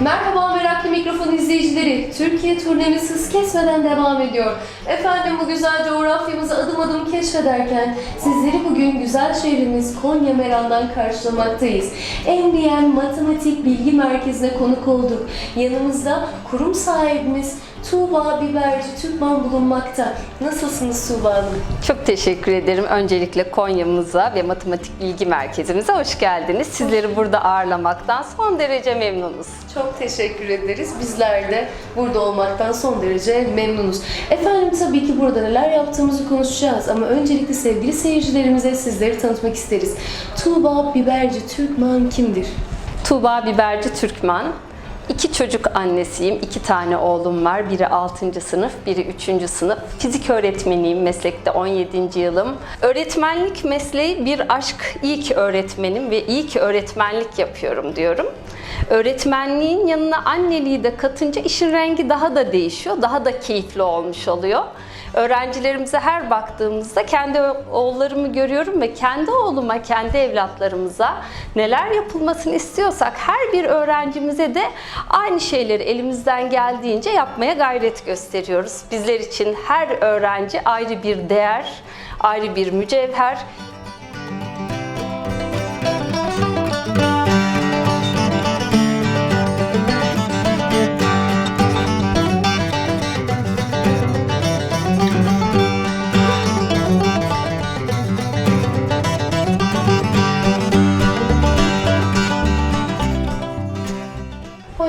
Merhaba meraklı mikrofon izleyicileri. Türkiye turnemiz hız kesmeden devam ediyor. Efendim bu güzel coğrafyamızı adım adım keşfederken sizleri bugün güzel şehrimiz Konya Meral'dan karşılamaktayız. NBM Matematik Bilgi Merkezi'ne konuk olduk. Yanımızda kurum sahibimiz Tuğba Biberci Türkman bulunmakta. Nasılsınız Tuğba Hanım? Çok teşekkür ederim. Öncelikle Konya'mıza ve Matematik Bilgi Merkezimize hoş geldiniz. Sizleri burada ağırlamaktan son derece memnunuz. Çok teşekkür ederiz. Bizler de burada olmaktan son derece memnunuz. Efendim tabii ki burada neler yaptığımızı konuşacağız ama öncelikle sevgili seyircilerimize sizleri tanıtmak isteriz. Tuğba Biberci Türkman kimdir? Tuğba Biberci Türkmen. İki çocuk annesiyim. iki tane oğlum var. Biri 6. sınıf, biri 3. sınıf. Fizik öğretmeniyim. Meslekte 17. yılım. Öğretmenlik mesleği bir aşk. İyi ki öğretmenim ve iyi ki öğretmenlik yapıyorum diyorum. Öğretmenliğin yanına anneliği de katınca işin rengi daha da değişiyor. Daha da keyifli olmuş oluyor. Öğrencilerimize her baktığımızda kendi oğullarımı görüyorum ve kendi oğluma, kendi evlatlarımıza neler yapılmasını istiyorsak her bir öğrencimize de aynı şeyleri elimizden geldiğince yapmaya gayret gösteriyoruz. Bizler için her öğrenci ayrı bir değer, ayrı bir mücevher,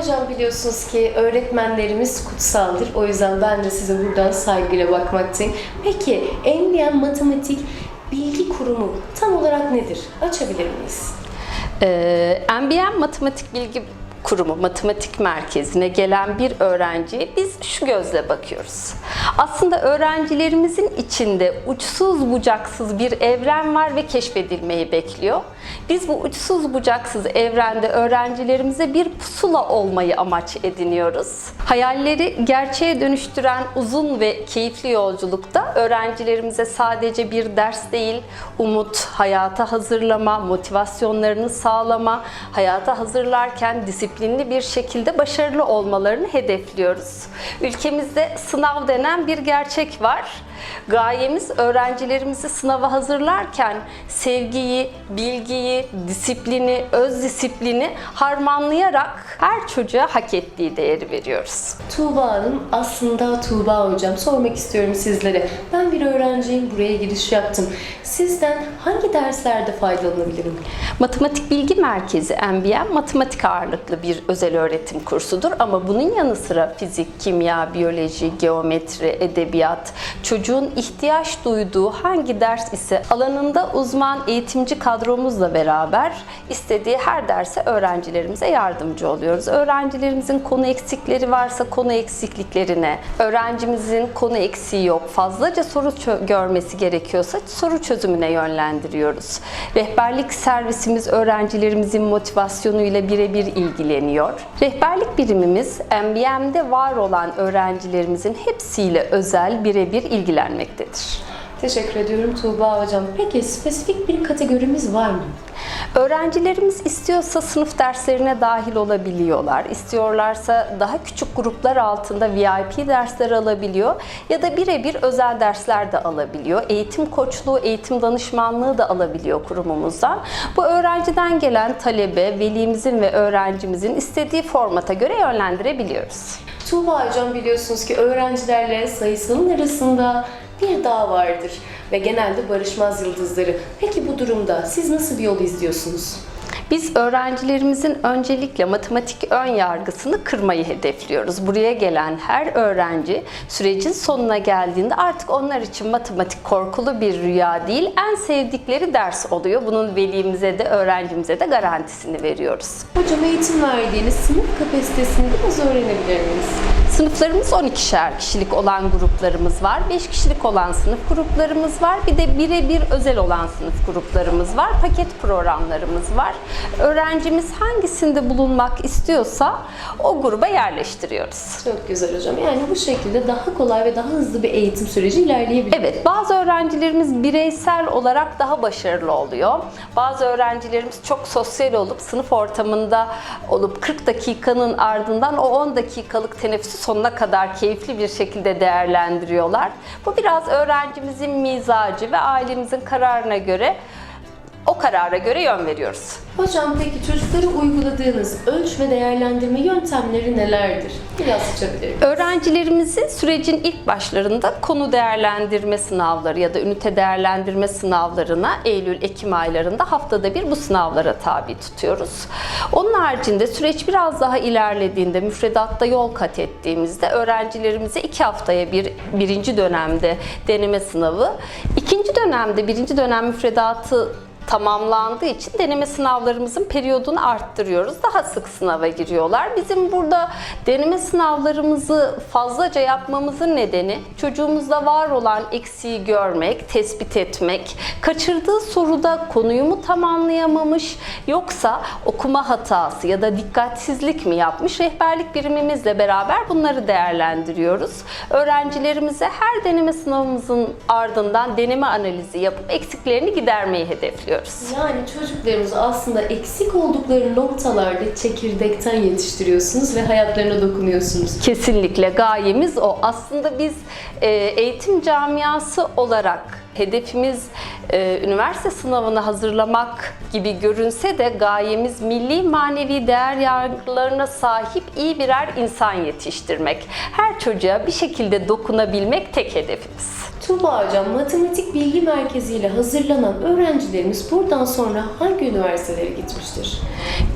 Hocam biliyorsunuz ki öğretmenlerimiz kutsaldır. O yüzden ben de size buradan saygıyla bakmaktayım. Peki NBM Matematik Bilgi Kurumu tam olarak nedir? Açabilir miyiz? Ee, MBM Matematik Bilgi Kurumu, matematik merkezine gelen bir öğrenciye biz şu gözle bakıyoruz. Aslında öğrencilerimizin içinde uçsuz bucaksız bir evren var ve keşfedilmeyi bekliyor. Biz bu uçsuz bucaksız evrende öğrencilerimize bir pusula olmayı amaç ediniyoruz. Hayalleri gerçeğe dönüştüren uzun ve keyifli yolculukta öğrencilerimize sadece bir ders değil, umut, hayata hazırlama, motivasyonlarını sağlama, hayata hazırlarken disiplinli bir şekilde başarılı olmalarını hedefliyoruz. Ülkemizde sınav denen bir gerçek var. Gayemiz öğrencilerimizi sınava hazırlarken sevgiyi, bilgiyi, disiplini, öz disiplini harmanlayarak her çocuğa hak ettiği değeri veriyoruz. Tuğba Hanım, aslında Tuğba Hocam sormak istiyorum sizlere. Ben bir öğrenciyim, buraya giriş yaptım. Sizden hangi derslerde faydalanabilirim? Matematik Bilgi Merkezi MBM matematik ağırlıklı bir özel öğretim kursudur ama bunun yanı sıra fizik, kimya, biyoloji, geometri, edebiyat, çocuğun ihtiyaç duyduğu hangi ders ise alanında uzman eğitimci kadromuzla beraber istediği her derse öğrencilerimize yardımcı oluyoruz. Öğrencilerimizin konu eksikleri varsa konu eksikliklerine, öğrencimizin konu eksiği yok, fazlaca soru görmesi gerekiyorsa soru çözümüne yönlendiriyoruz. Rehberlik servisimiz öğrencilerimizin motivasyonuyla birebir ilgileniyor. Rehberlik birimimiz MBM'de var olan öğrencilerimizin hepsiyle özel birebir ilgilenmektedir. Teşekkür ediyorum Tuğba Hocam. Peki spesifik bir kategorimiz var mı? Öğrencilerimiz istiyorsa sınıf derslerine dahil olabiliyorlar. İstiyorlarsa daha küçük gruplar altında VIP dersler alabiliyor ya da birebir özel dersler de alabiliyor. Eğitim koçluğu, eğitim danışmanlığı da alabiliyor kurumumuzdan. Bu öğrenciden gelen talebe, velimizin ve öğrencimizin istediği formata göre yönlendirebiliyoruz. Tuğba Hocam biliyorsunuz ki öğrencilerle sayısalın arasında bir dağ vardır ve genelde barışmaz yıldızları. Peki bu durumda siz nasıl bir yol izliyorsunuz? Biz öğrencilerimizin öncelikle matematik ön yargısını kırmayı hedefliyoruz. Buraya gelen her öğrenci sürecin sonuna geldiğinde artık onlar için matematik korkulu bir rüya değil, en sevdikleri ders oluyor. Bunun velimize de öğrencimize de garantisini veriyoruz. Hocam eğitim verdiğiniz sınıf kapasitesini biraz öğrenebilir miyiz? Sınıflarımız 12'şer kişilik olan gruplarımız var. 5 kişilik olan sınıf gruplarımız var. Bir de birebir özel olan sınıf gruplarımız var. Paket programlarımız var. Öğrencimiz hangisinde bulunmak istiyorsa o gruba yerleştiriyoruz. Çok güzel hocam. Yani bu şekilde daha kolay ve daha hızlı bir eğitim süreci ilerleyebilir. Evet, bazı öğrencilerimiz bireysel olarak daha başarılı oluyor. Bazı öğrencilerimiz çok sosyal olup sınıf ortamında olup 40 dakikanın ardından o 10 dakikalık teneffüsü sonuna kadar keyifli bir şekilde değerlendiriyorlar. Bu biraz öğrencimizin mizacı ve ailemizin kararına göre o karara göre yön veriyoruz. Hocam peki çocuklara uyguladığınız ölçme değerlendirme yöntemleri nelerdir? Biraz açabilirim. Öğrencilerimizi sürecin ilk başlarında konu değerlendirme sınavları ya da ünite değerlendirme sınavlarına Eylül-Ekim aylarında haftada bir bu sınavlara tabi tutuyoruz. Onun haricinde süreç biraz daha ilerlediğinde, müfredatta yol kat ettiğimizde öğrencilerimize iki haftaya bir birinci dönemde deneme sınavı, ikinci dönemde birinci dönem müfredatı tamamlandığı için deneme sınavlarımızın periyodunu arttırıyoruz. Daha sık sınava giriyorlar. Bizim burada deneme sınavlarımızı fazlaca yapmamızın nedeni çocuğumuzda var olan eksiği görmek, tespit etmek, kaçırdığı soruda konuyu mu tam anlayamamış yoksa okuma hatası ya da dikkatsizlik mi yapmış rehberlik birimimizle beraber bunları değerlendiriyoruz. Öğrencilerimize her deneme sınavımızın ardından deneme analizi yapıp eksiklerini gidermeyi hedefliyoruz. Yani çocuklarımızı aslında eksik oldukları noktalarda çekirdekten yetiştiriyorsunuz ve hayatlarına dokunuyorsunuz. Kesinlikle gayemiz o. Aslında biz e, eğitim camiası olarak hedefimiz e, üniversite sınavını hazırlamak gibi görünse de gayemiz milli manevi değer yargılarına sahip iyi birer insan yetiştirmek. Her çocuğa bir şekilde dokunabilmek tek hedefimiz. Tuğba Hocam, Matematik Bilgi Merkezi ile hazırlanan öğrencilerimiz buradan sonra hangi üniversitelere gitmiştir?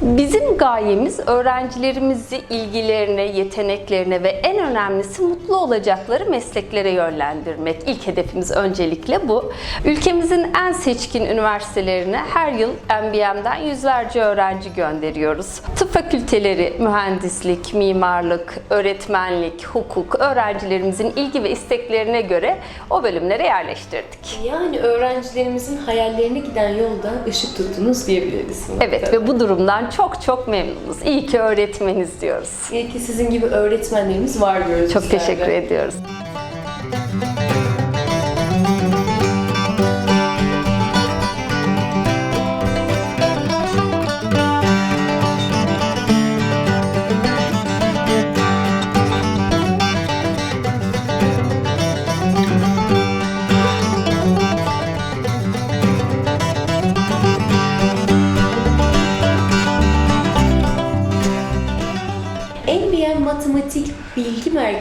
Bizim gayemiz öğrencilerimizi ilgilerine, yeteneklerine ve en önemlisi mutlu olacakları mesleklere yönlendirmek. İlk hedefimiz öncelikle bu. Ülkemizin en seçkin üniversitelerine her yıl MBM'den yüzlerce öğrenci gönderiyoruz. Tıp fakülteleri, mühendislik, mimarlık, öğretmenlik, hukuk öğrencilerimizin ilgi ve isteklerine göre bölümlere yerleştirdik. Yani öğrencilerimizin hayallerine giden yolda ışık tuttunuz diyebiliriz. Evet ve bu durumdan çok çok memnunuz. İyi ki öğretmeniz diyoruz. İyi ki sizin gibi öğretmenlerimiz var diyoruz. Çok bizler de. teşekkür ediyoruz.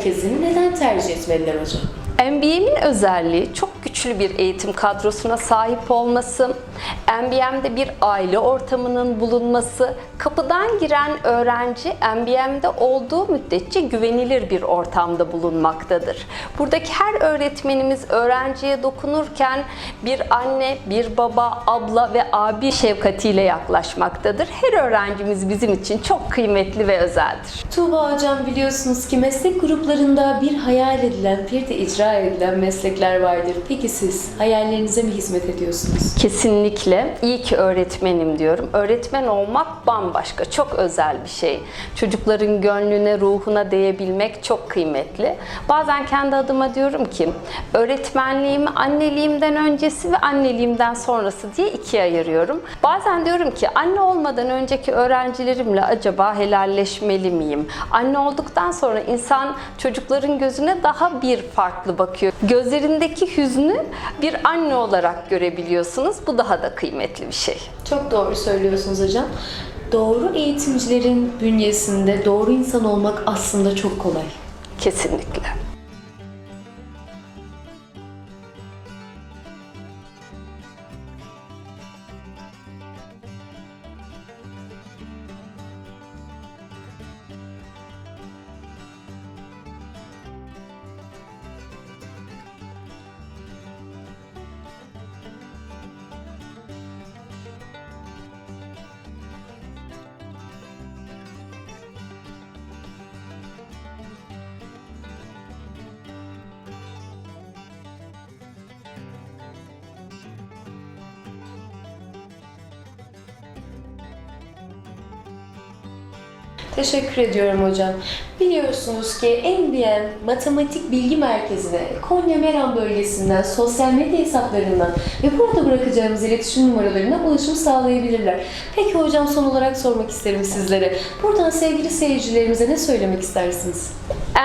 Merkezi'ni neden tercih etmeliler hocam? MBM'in özelliği çok güçlü bir eğitim kadrosuna sahip olması, MBM'de bir aile ortamının bulunması, kapıdan giren öğrenci MBM'de olduğu müddetçe güvenilir bir ortamda bulunmaktadır. Buradaki her öğretmenimiz öğrenciye dokunurken bir anne, bir baba, abla ve abi şefkatiyle yaklaşmaktadır. Her öğrencimiz bizim için çok kıymetli ve özeldir. Tuğba Hocam biliyorsunuz ki meslek gruplarında bir hayal edilen, bir de icra edilen meslekler vardır. Peki siz hayallerinize mi hizmet ediyorsunuz? Kesinlikle. İyi ki öğretmenim diyorum. Öğretmen olmak bambaşka, çok özel bir şey. Çocukların gönlüne, ruhuna değebilmek çok kıymetli. Bazen kendi adıma diyorum ki, öğretmenliğimi anneliğimden öncesi ve anneliğimden sonrası diye ikiye ayırıyorum. Bazen diyorum ki, anne olmadan önceki öğrencilerimle acaba helalleşmeli miyim? Anne olduktan sonra insan çocukların gözüne daha bir farklı bakıyor. Gözlerindeki hüznü bir anne olarak görebiliyorsunuz. Bu daha da kıymetli bir şey. Çok doğru söylüyorsunuz hocam. Doğru eğitimcilerin bünyesinde doğru insan olmak aslında çok kolay. Kesinlikle. Teşekkür ediyorum hocam. Biliyorsunuz ki NBM Matematik Bilgi Merkezi'ne Konya Meram bölgesinden, sosyal medya hesaplarından ve burada bırakacağımız iletişim numaralarına ulaşım sağlayabilirler. Peki hocam son olarak sormak isterim sizlere. Buradan sevgili seyircilerimize ne söylemek istersiniz?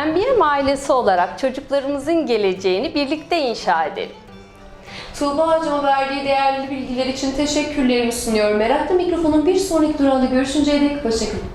MBM ailesi olarak çocuklarımızın geleceğini birlikte inşa edelim. Tuğba hocama verdiği değerli bilgiler için teşekkürlerimi sunuyorum. Meraklı mikrofonun bir sonraki durağında görüşünceye dek hoşçakalın.